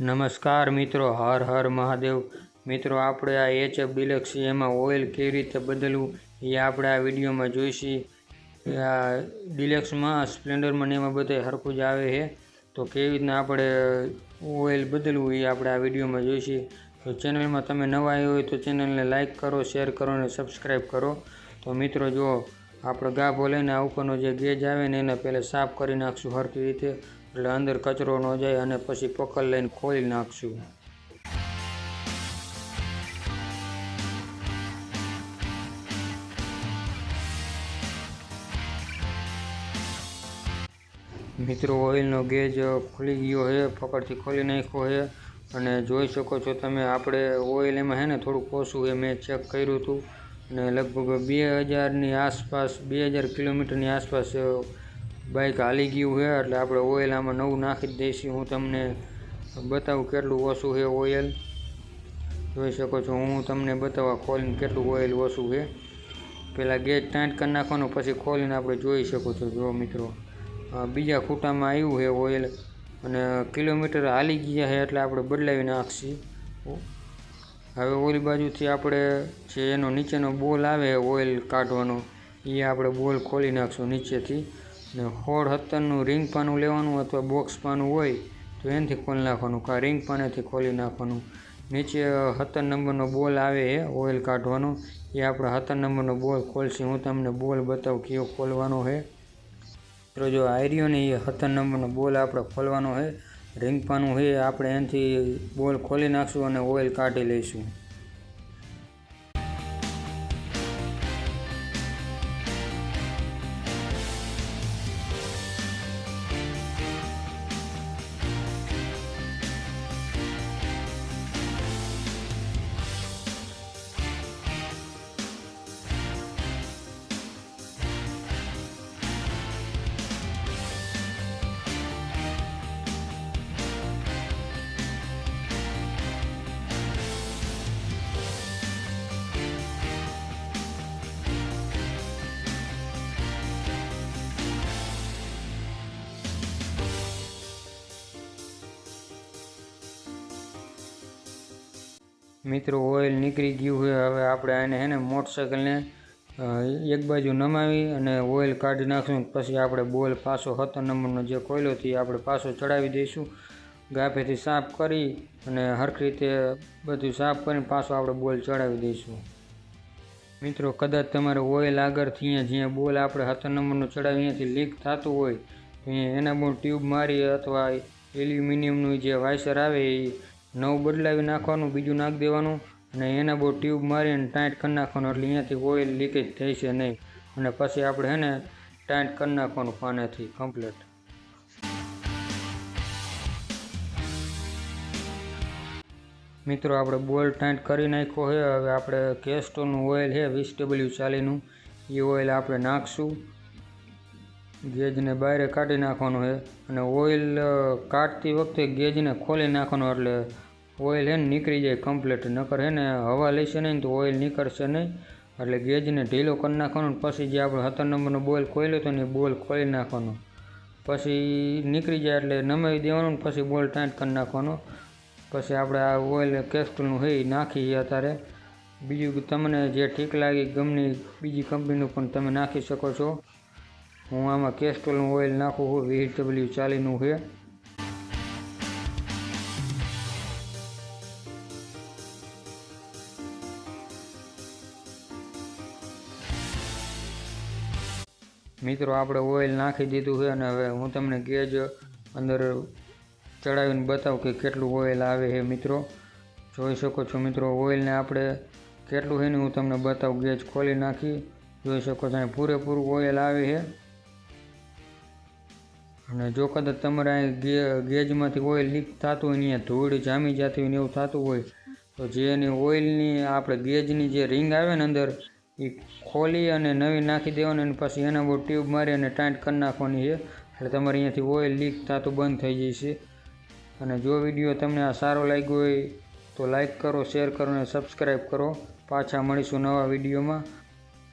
નમસ્કાર મિત્રો, હર હર મહાદેવ. મિત્રો, આપણે આ એચ એફ ડિલક્સ એમાં ઓઇલ કેવી રીતે બદલવું એ આપણે આ વિડીયોમાં જોઈશી. આ ડિલક્સમાં સ્પ્લેન્ડરમાં એમાં બધે હરખું જ આવે છે. તો કેવી રીતના આપણે ઓઇલ બદલવું એ આપણે આ વિડીયોમાં જોઈશી. તો ચેનલમાં તમે નવા આવ્યા હોય તો ચેનલને લાઇક કરો શેર કરો અને સબસ્ક્રાઈબ કરો. તો મિત્રો જો આપણે ગાભો લઈને આ ઉપરનો જે ગેજ આવે ને એને પહેલાં સાફ કરી નાખશું સરખી રીતે, એટલે અંદર કચરો ન જાય અને પછી પકડ લઈને ખોલી નાખશું. મિત્રો ઓઇલનો ગેજ ખુલી ગયો છે, પકડથી ખોલી નાખ્યો છે. અને જોઈ શકો છો તમે, આપણે ઓઇલ એમાં છે ને થોડુંક ઓછું એ મેં ચેક કર્યું હતું. અને લગભગ બે હજારની આસપાસ, બે હજાર કિલોમીટરની આસપાસ બાઇક હાલી ગયું છે. એટલે આપણે ઓઇલ આમાં નવું નાખી જ દઈશું. હું તમને બતાવું કેટલું ઓછું છે ઓઇલ જોઈ શકો છો, હું તમને બતાવવા ખોલીને કેટલું ઓઇલ ઓછું છે. પહેલાં ગેસ ટાઈટ કરી નાખવાનું, પછી ખોલીને આપણે જોઈ શકો છો. જો મિત્રો બીજા ખૂટામાં આવ્યું છે ઓઇલ અને કિલોમીટર હાલી ગયા છે, એટલે આપણે બદલાવી નાખશી. હવે ઓલી બાજુથી આપણે જે એનો નીચેનો બોલ આવે, ઓઇલ કાઢવાનો એ આપણે બોલ ખોલી નાખશું નીચેથી. ને હોળ સત્તરનું રિંગ પાનું લેવાનું અથવા બોક્સ પાનું હોય, તો એનાથી ખોલી નાખવાનું, કાં રિંગ પાનેથી ખોલી નાખવાનું. નીચે સત્તર નંબરનો બોલ આવે એ ઓઇલ કાઢવાનો એ આપણે સત્તર નંબરનો બોલ ખોલશી. હું તમને બોલ બતાવું કયો ખોલવાનો છે જો આયરીઓ ને એ સત્તર નંબરનો બોલ આપણે ખોલવાનો છે રિંગ પાનું છે આપણે એનાથી બોલ ખોલી નાખશું અને ઓઇલ કાઢી લઈશું. મિત્રો, ઓઇલ નીકળી ગયું હોય હવે આપણે આને હે ને મોટરસાઇકલને એક બાજુ નમાવી અને ઓઇલ કાઢી નાખશું. પછી આપણે બોલ પાછો હતો, નંબરનો જે કોયલો હતી આપણે પાછો ચડાવી દઈશું. ગાફેથી સાફ કરી અને હરખી રીતે બધું સાફ કરીને પાછો આપણે બોલ ચડાવી દઈશું. મિત્રો, કદાચ તમારે ઓઇલ આગળથી અહીંયા જ્યાં બોલ આપણે હતો, નંબરનો ચડાવી, અહીંયાથી લીક થતું હોય, તો એના બહુ ટ્યુબ મારી અથવા એલ્યુમિનિયમનું જે વાઇસર આવે એ નવું બદલાવી નાખવાનું, બીજું નાખી દેવાનું અને એના બહુ ટ્યુબ મારીને ટાઈટ કરી નાખવાનું. એટલે અહીંયાથી ઓઇલ લીકેજ થઈ છે નહીં. અને પછી આપણે હે ને ટાઈટ કરી નાખવાનું પાનેથી કમ્પ્લીટ મિત્રો, આપણે બોલ ટાઈટ કરી નાખ્યો છે. હવે આપણે કેસ્ટોનું ઓઇલ છે, વીસ ડબલ્યુ ચાલીનું. એ ઓઇલ આપણે નાખશું. ગેજને બહાર કાઢી નાખવાનું છે. અને ઓઇલ કાઢતી વખતે ગેજને ખોલી નાખવાનું, એટલે ઓઇલ હે નીકળી જાય કમ્પ્લીટ નકર હે ને હવા લેશે નહીં તો ઓઇલ નીકળશે નહીં. એટલે ગેજને ઢીલો કરી નાખવાનું પછી જે આપણે સત્તર નંબરનો બોલ ખોલ્યો હતો ને એ બોલ ખોલી નાખવાનો. પછી નીકળી જાય એટલે નમાવી દેવાનું પછી બોલ ટાઈટ કરી નાખવાનો. પછી આપણે આ ઓઇલ કેસ્ટલનું છે એ નાખી અત્યારે. બીજું તમને જે ઠીક લાગે ગમની બીજી કંપનીનું પણ તમે નાખી શકો છો. હું આમાં કેસ્ટ્રોલનું ઓઇલ નાખું છું વીસ ડબલ્યુ ચાલીનું છે. મિત્રો, આપણે ઓઇલ નાખી દીધું છે અને હવે હું તમને ગેજ અંદર ચડાવીને બતાવું કે કેટલું ઓઇલ આવે છે, મિત્રો. જોઈ શકો છો, મિત્રો, ઓઇલને આપણે કેટલું છે ને હું તમને બતાવું. ગેજ ખોલી નાખી. જોઈ શકો છો, અહીં પૂરેપૂરું ઓઇલ આવે છે. અને જો કદાચ તમારે અહીં ગેજમાંથી ઓઇલ લીક થતું હોય અહીંયા ધૂળ જામી જતી હોય ને એવું થતું હોય, તો જે એની ઓઇલની આપણે ગેજની જે રિંગ આવે ને અંદર, એ ખોલી અને નવી નાખી દેવાની અને પછી એના બહુ ટ્યુબ મારી અને ટાઈટ કરી નાખવાની છે. એટલે તમારે અહીંયાથી ઓઇલ લીક થતું બંધ થઈ જશે અને જો વીડિયો તમને આ સારો લાગ્યો હોય, તો લાઈક કરો, શેર કરો અને સબસ્ક્રાઈબ કરો. પાછા મળીશું નવા વિડીયોમાં.